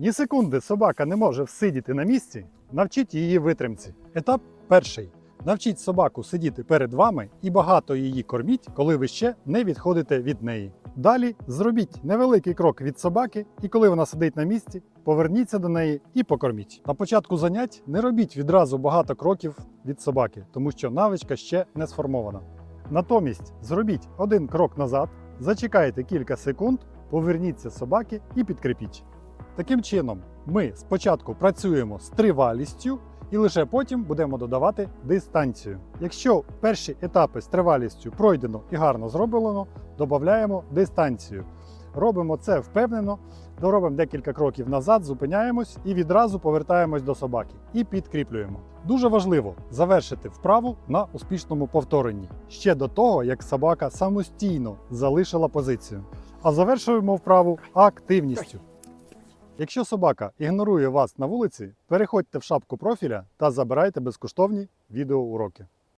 ні секунди собака не може всидіти на місці, навчіть її витримці. Етап перший. Навчіть собаку сидіти перед вами і багато її корміть, коли ви ще не відходите від неї. Далі зробіть невеликий крок від собаки, і коли вона сидить на місці, поверніться до неї і покорміть. На початку занять не робіть відразу багато кроків від собаки, тому що навичка ще не сформована. Натомість зробіть один крок назад, зачекайте кілька секунд, поверніться собаки і підкріпіть. Таким чином, ми спочатку працюємо з тривалістю і лише потім будемо додавати дистанцію. Якщо перші етапи з тривалістю пройдено і гарно зроблено, додаємо дистанцію. Робимо це впевнено, доробимо декілька кроків назад, зупиняємось і відразу повертаємось до собаки і підкріплюємо. Дуже важливо завершити вправу на успішному повторенні ще до того, як собака самостійно залишила позицію. А завершуємо вправу активністю. Якщо собака ігнорує вас на вулиці, переходьте в шапку профіля та забирайте безкоштовні відеоуроки.